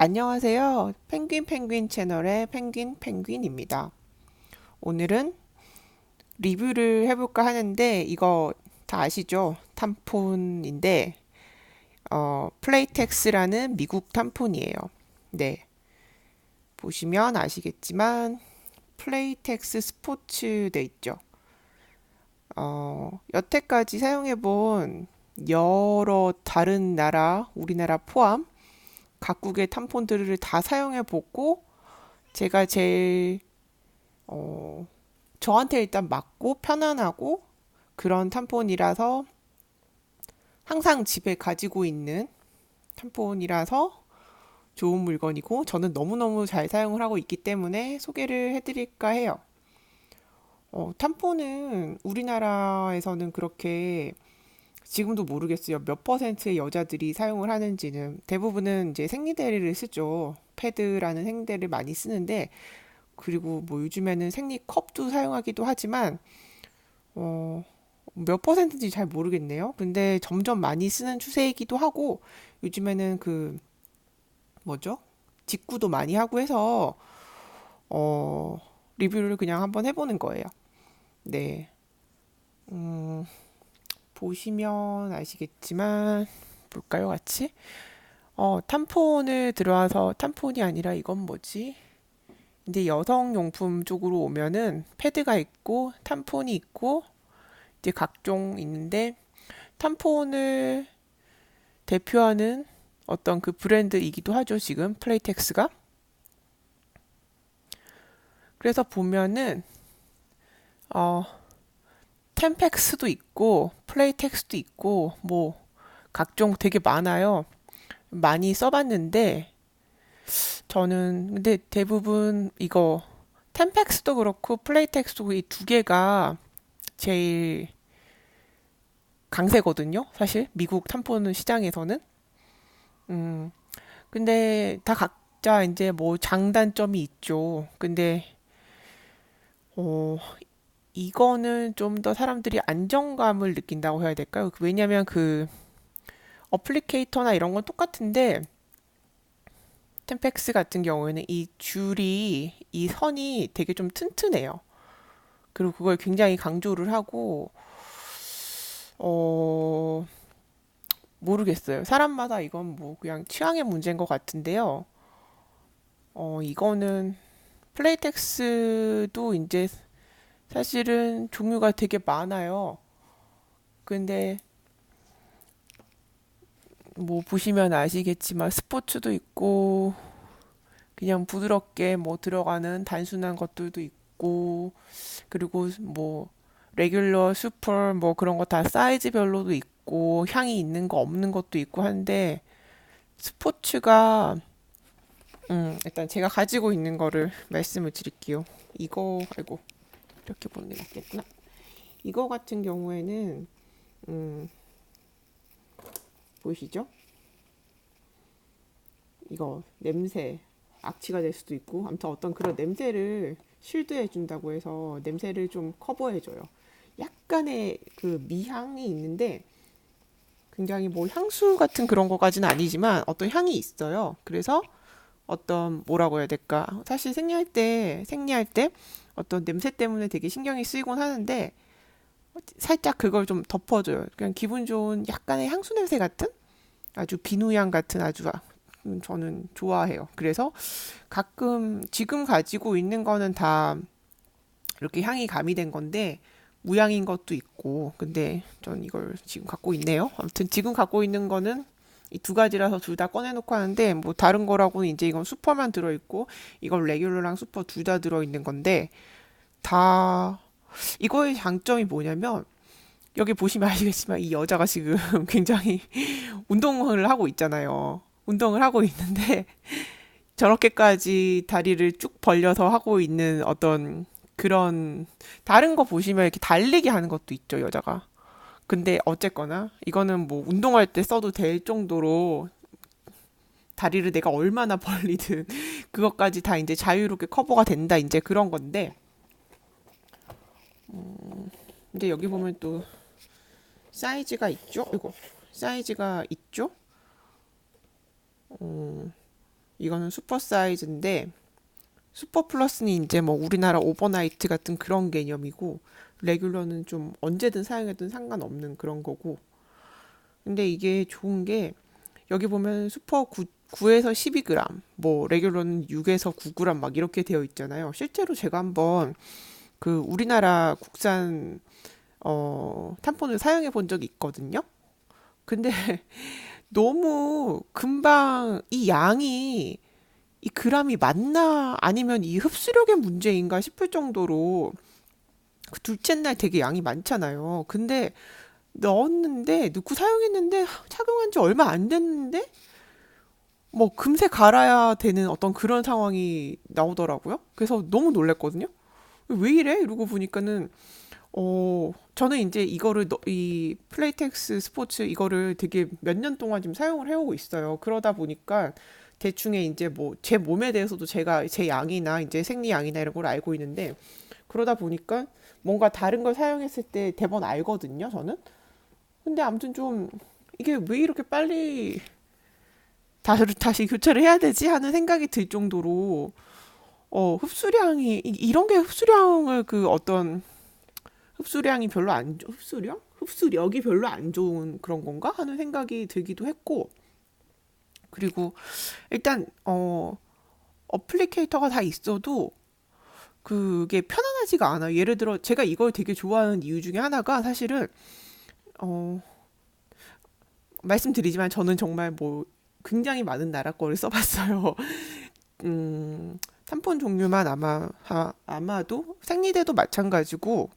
안녕하세요. 펭귄 펭귄 채널의 펭귄 펭귄입니다. 오늘은 리뷰를 해볼까 하는데 이거 다 아시죠? 탐폰인데 어, 플레이텍스라는 미국 탐폰이에요. 네. 보시면 아시겠지만 플레이텍스 스포츠 돼 있죠. 어, 여태까지 사용해본 여러 다른 나라, 우리나라 포함 각국의 탐폰들을 다 사용해 보고 제가 제일 어, 저한테 일단 맞고 편안하고 그런 탐폰이라서 항상 집에 가지고 있는 탐폰이라서 좋은 물건이고 저는 너무너무 잘 사용을 하고 있기 때문에 소개를 해드릴까 해요. 어, 탐폰은 우리나라에서는 그렇게 지금도 모르겠어요. 몇 퍼센트의 여자들이 사용을 하는지는 대부분은 이제 생리대를 쓰죠. 패드라는 생리대를 많이 쓰는데 그리고 뭐 요즘에는 생리컵도 사용하기도 하지만 어, 몇 퍼센트인지 잘 모르겠네요. 근데 점점 많이 쓰는 추세이기도 하고 요즘에는 그 뭐죠? 직구도 많이 하고 해서 어, 리뷰를 그냥 한번 해보는 거예요. 네. 음, 보시면 아시겠지만 볼까요, 같이? 어, 탐폰을 들어와서 탐폰이 아니라 이건 뭐지? 이제 여성 용품 쪽으로 오면은 패드가 있고 탐폰이 있고 이제 각종 있는데 탐폰을 대표하는 어떤 그 브랜드이기도 하죠, 지금 플레이텍스가. 그래서 보면은 어 템팩스도 있고 플레이텍스도 있고 뭐 각종 되게 많아요. 많이 써봤는데 저는 근데 대부분 이거 템팩스도 그렇고 플레이텍스도 이 두 개가 제일 강세거든요. 사실 미국 탐폰 시장에서는 음 근데 다 각자 이제 뭐 장단점이 있죠. 근데 어 이거는 좀 더 사람들이 안정감을 느낀다고 해야 될까요? 왜냐면 그 어플리케이터나 이런 건 똑같은데 템팩스 같은 경우에는 이 줄이 이 선이 되게 좀 튼튼해요. 그리고 그걸 굉장히 강조를 하고 어 모르겠어요. 사람마다 이건 뭐 그냥 취향의 문제인 것 같은데요. 어 이거는 플레이텍스도 이제 사실은 종류가 되게 많아요. 근데 뭐 보시면 아시겠지만 스포츠도 있고 그냥 부드럽게 뭐 들어가는 단순한 것들도 있고 그리고 뭐 레귤러, 슈퍼 뭐 그런 거 다 사이즈별로도 있고 향이 있는 거 없는 것도 있고 한데 스포츠가 음 일단 제가 가지고 있는 거를 말씀을 드릴게요. 이거 아이고 이렇게 보는 게 낫겠구나. 이거 같은 경우에는 음, 보이시죠? 이거 냄새 악취가 될 수도 있고 아무튼 어떤 그런 냄새를 실드해 준다고 해서 냄새를 좀 커버해 줘요. 약간의 그 미향이 있는데 굉장히 뭐 향수 같은 그런 거까지는 아니지만 어떤 향이 있어요. 그래서 어떤 뭐라고 해야 될까? 사실 생리할 때 생리할 때 어떤 냄새 때문에 되게 신경이 쓰이곤 하는데 살짝 그걸 좀 덮어줘요. 그냥 기분 좋은 약간의 향수 냄새 같은 아주 비누향 같은 아주 음, 저는 좋아해요. 그래서 가끔 지금 가지고 있는 거는 다 이렇게 향이 가미된 건데 무향인 것도 있고 근데 전 이걸 지금 갖고 있네요. 아무튼 지금 갖고 있는 거는 이 두 가지라서 둘 다 꺼내놓고 하는데 뭐 다른 거라고는 이제 이건 슈퍼만 들어있고 이건 레귤러랑 슈퍼 둘 다 들어있는 건데 다 이거의 장점이 뭐냐면 여기 보시면 아시겠지만 이 여자가 지금 굉장히 운동을 하고 있잖아요. 운동을 하고 있는데 저렇게까지 다리를 쭉 벌려서 하고 있는 어떤 그런 다른 거 보시면 이렇게 달리기 하는 것도 있죠, 여자가. 근데 어쨌거나 이거는 뭐 운동할 때 써도 될 정도로 다리를 내가 얼마나 벌리든 그것까지 다 이제 자유롭게 커버가 된다 이제 그런 건데 음, 이제 여기 보면 또 사이즈가 있죠? 이거 사이즈가 있죠? 음, 이거는 슈퍼 사이즈인데 슈퍼 플러스는 이제 뭐 우리나라 오버나이트 같은 그런 개념이고 레귤러는 좀 언제든 사용해도 상관없는 그런 거고 근데 이게 좋은 게 여기 보면 슈퍼 9, 9에서 12g, 뭐 레귤러는 6에서 9g 막 이렇게 되어 있잖아요. 실제로 제가 한번 그 우리나라 국산 어 탐폰을 사용해 본 적이 있거든요. 근데 너무 금방 이 양이 이 그람이 맞나 아니면 이 흡수력의 문제인가 싶을 정도로 그 둘째 날 되게 양이 많잖아요. 근데 넣었는데 넣고 사용했는데 착용한 지 얼마 안 됐는데 뭐 금세 갈아야 되는 어떤 그런 상황이 나오더라고요. 그래서 너무 놀랬거든요. 왜 이래? 이러고 보니까는 어 저는 이제 이거를 너- 이 플레이텍스 스포츠 이거를 되게 몇 년 동안 지금 사용을 해오고 있어요. 그러다 보니까 대충의 이제 뭐 제 몸에 대해서도 제가 제 양이나 이제 생리 양이나 이런 걸 알고 있는데 그러다 보니까 뭔가 다른 걸 사용했을 때 대번 알거든요, 저는. 근데 아무튼 좀 이게 왜 이렇게 빨리 다시 다시 교체를 해야 되지 하는 생각이 들 정도로 어 흡수량이 이- 이런 게 흡수량을 그 어떤 흡수량이 별로 안 좋- 흡수량? 흡수력이 별로 안 좋은 그런 건가 하는 생각이 들기도 했고 그리고 일단 어 어플리케이터가 다 있어도 그게 편안하지가 않아요. 예를 들어 제가 이걸 되게 좋아하는 이유 중에 하나가 사실은 어 말씀드리지만 저는 정말 뭐 굉장히 많은 나라 거를 써봤어요. 음, 탐폰 종류만 아마 하, 아마도 생리대도 마찬가지고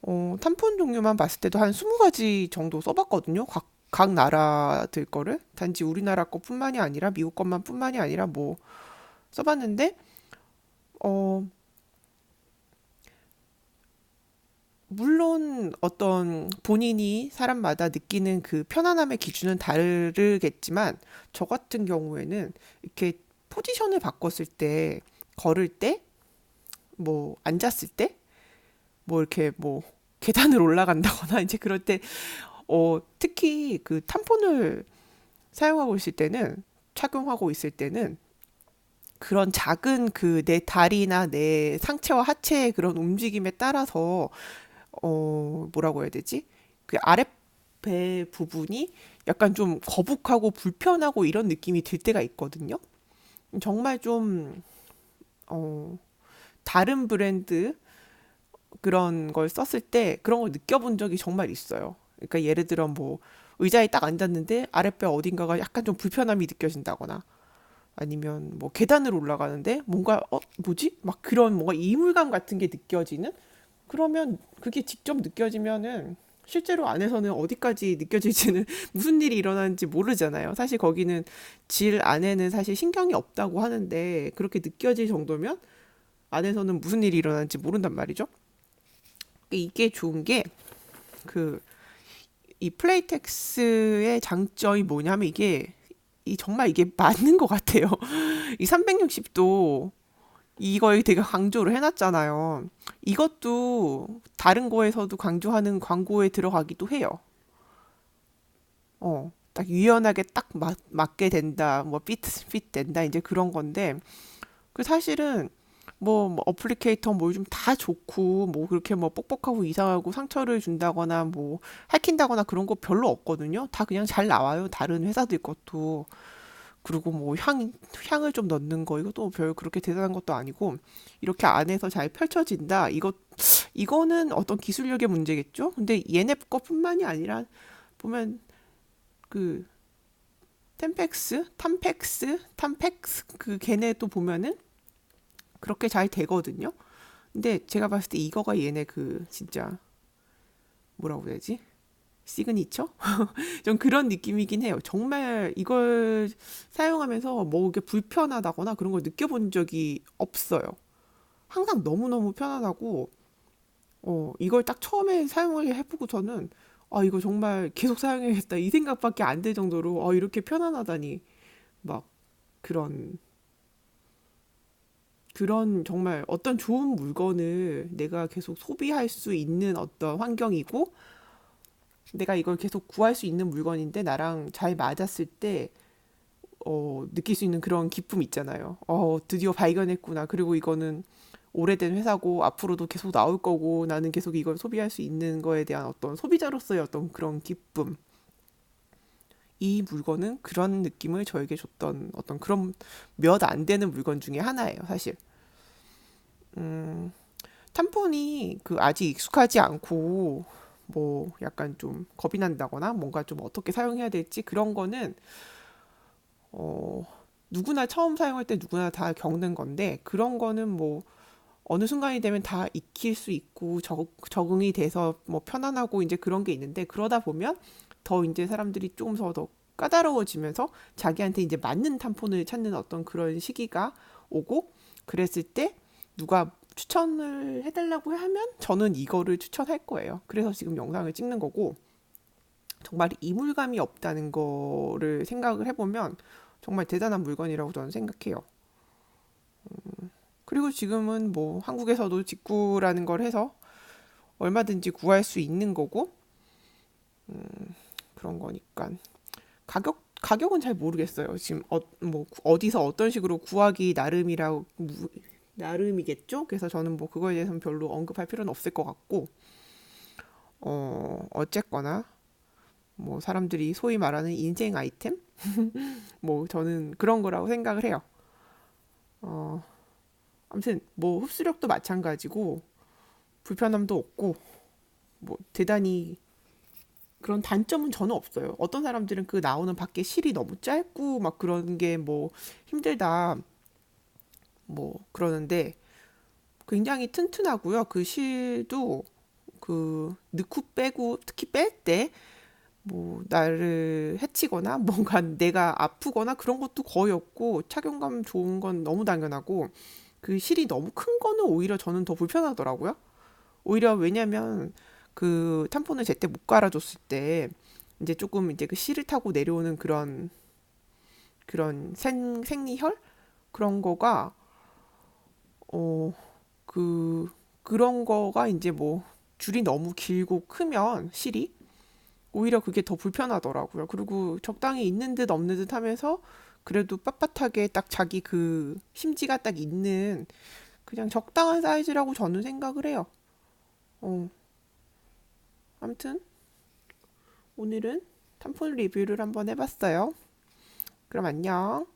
어, 탐폰 종류만 봤을 때도 한 20가지 정도 써봤거든요. 각, 각 나라들 거를 단지 우리나라 거뿐만이 아니라 미국 것만 뿐만이 아니라 뭐 써봤는데 어 물론 어떤 본인이 사람마다 느끼는 그 편안함의 기준은 다르겠지만 저 같은 경우에는 이렇게 포지션을 바꿨을 때 걸을 때 뭐 앉았을 때 뭐 이렇게 뭐 계단을 올라간다거나 이제 그럴 때 어 특히 그 탐폰을 사용하고 있을 때는 착용하고 있을 때는 그런 작은 그 내 다리나 내 상체와 하체의 그런 움직임에 따라서 어, 뭐라고 해야 되지? 그 아랫배 부분이 약간 좀 거북하고 불편하고 이런 느낌이 들 때가 있거든요. 정말 좀, 어, 다른 브랜드 그런 걸 썼을 때 그런 걸 느껴본 적이 정말 있어요. 그러니까 예를 들어 뭐 의자에 딱 앉았는데 아랫배 어딘가가 약간 좀 불편함이 느껴진다거나 아니면 뭐 계단을 올라가는데 뭔가 어 뭐지? 막 그런 뭔가 이물감 같은 게 느껴지는 그러면 그게 직접 느껴지면은 실제로 안에서는 어디까지 느껴질지는 무슨 일이 일어나는지 모르잖아요. 사실 거기는 질 안에는 사실 신경이 없다고 하는데 그렇게 느껴질 정도면 안에서는 무슨 일이 일어나는지 모른단 말이죠. 이게 좋은 게 그 이 플레이텍스의 장점이 뭐냐면 이게 이 정말 이게 맞는 것 같아요. 이 360도 이걸 되게 강조를 해놨잖아요. 이것도 다른 거에서도 강조하는 광고에 들어가기도 해요. 어, 딱 유연하게 딱 맞, 맞게 된다, 뭐 피트 핏 된다, 이제 그런 건데 그 사실은 뭐, 뭐 어플리케이터 뭐 요즘 다 좋고 뭐 그렇게 뭐 뻑뻑하고 이상하고 상처를 준다거나 뭐 핥힌다거나 그런 거 별로 없거든요. 다 그냥 잘 나와요. 다른 회사들 것도. 그리고 뭐 향, 향을 좀 넣는 거 이것도 별 그렇게 대단한 것도 아니고 이렇게 안에서 잘 펼쳐진다. 이거 이거는 어떤 기술력의 문제겠죠? 근데 얘네 거뿐만이 아니라 보면 그 템펙스, 탐펙스, 탐펙스 그 걔네 또 보면은 그렇게 잘 되거든요. 근데 제가 봤을 때 이거가 얘네 그 진짜 뭐라고 해야지? 시그니처? 좀 그런 느낌이긴 해요. 정말 이걸 사용하면서 뭐 이게 불편하다거나 그런 걸 느껴본 적이 없어요. 항상 너무너무 편안하고, 어, 이걸 딱 처음에 사용을 해보고서는, 아, 이거 정말 계속 사용해야겠다. 이 생각밖에 안들 정도로, 어, 이렇게 편안하다니. 막, 그런, 그런 정말 어떤 좋은 물건을 내가 계속 소비할 수 있는 어떤 환경이고, 내가 이걸 계속 구할 수 있는 물건인데 나랑 잘 맞았을 때, 어, 느낄 수 있는 그런 기쁨 있잖아요. 어, 드디어 발견했구나. 그리고 이거는 오래된 회사고 앞으로도 계속 나올 거고 나는 계속 이걸 소비할 수 있는 거에 대한 어떤 소비자로서의 어떤 그런 기쁨. 이 물건은 그런 느낌을 저에게 줬던 어떤 그런 몇 안 되는 물건 중에 하나예요, 사실. 음, 탐폰이 그 아직 익숙하지 않고 뭐 약간 좀 겁이 난다거나 뭔가 좀 어떻게 사용해야 될지 그런 거는 어, 누구나 처음 사용할 때 누구나 다 겪는 건데 그런 거는 뭐 어느 순간이 되면 다 익힐 수 있고 적, 적응이 돼서 뭐 편안하고 이제 그런 게 있는데 그러다 보면 더 이제 사람들이 조금 더, 더 까다로워지면서 자기한테 이제 맞는 탐폰을 찾는 어떤 그런 시기가 오고 그랬을 때 누가 추천을 해달라고 하면 저는 이거를 추천할 거예요. 그래서 지금 영상을 찍는 거고 정말 이물감이 없다는 거를 생각을 해보면 정말 대단한 물건이라고 저는 생각해요. 음, 그리고 지금은 뭐 한국에서도 직구라는 걸 해서 얼마든지 구할 수 있는 거고 음, 그런 거니까 가격 가격은 잘 모르겠어요. 지금 어, 뭐 어디서 어떤 식으로 구하기 나름이라고 무- 나름이겠죠. 그래서 저는 뭐 그거에 대해서는 별로 언급할 필요는 없을 것 같고 어 어쨌거나 뭐 사람들이 소위 말하는 인생 아이템 뭐 저는 그런 거라고 생각을 해요. 어 아무튼 뭐 흡수력도 마찬가지고 불편함도 없고 뭐 대단히 그런 단점은 저는 없어요. 어떤 사람들은 그 나오는 밖에 실이 너무 짧고 막 그런 게 뭐 힘들다 뭐 그러는데 굉장히 튼튼하고요. 그 실도 그 넣고 빼고 특히 뺄 때 뭐 나를 해치거나 뭔가 내가 아프거나 그런 것도 거의 없고 착용감 좋은 건 너무 당연하고 그 실이 너무 큰 거는 오히려 저는 더 불편하더라고요. 오히려 왜냐면 그 탐폰을 제때 못 갈아줬을 때 이제 조금 이제 그 실을 타고 내려오는 그런 그런 생, 생리혈 그런 거가 어 그 그런 거가 이제 뭐 줄이 너무 길고 크면 실이 오히려 그게 더 불편하더라고요. 그리고 적당히 있는 듯 없는 듯 하면서 그래도 빳빳하게 딱 자기 그 심지가 딱 있는 그냥 적당한 사이즈라고 저는 생각을 해요. 어, 아무튼 오늘은 탐폰 리뷰를 한번 해봤어요. 그럼 안녕.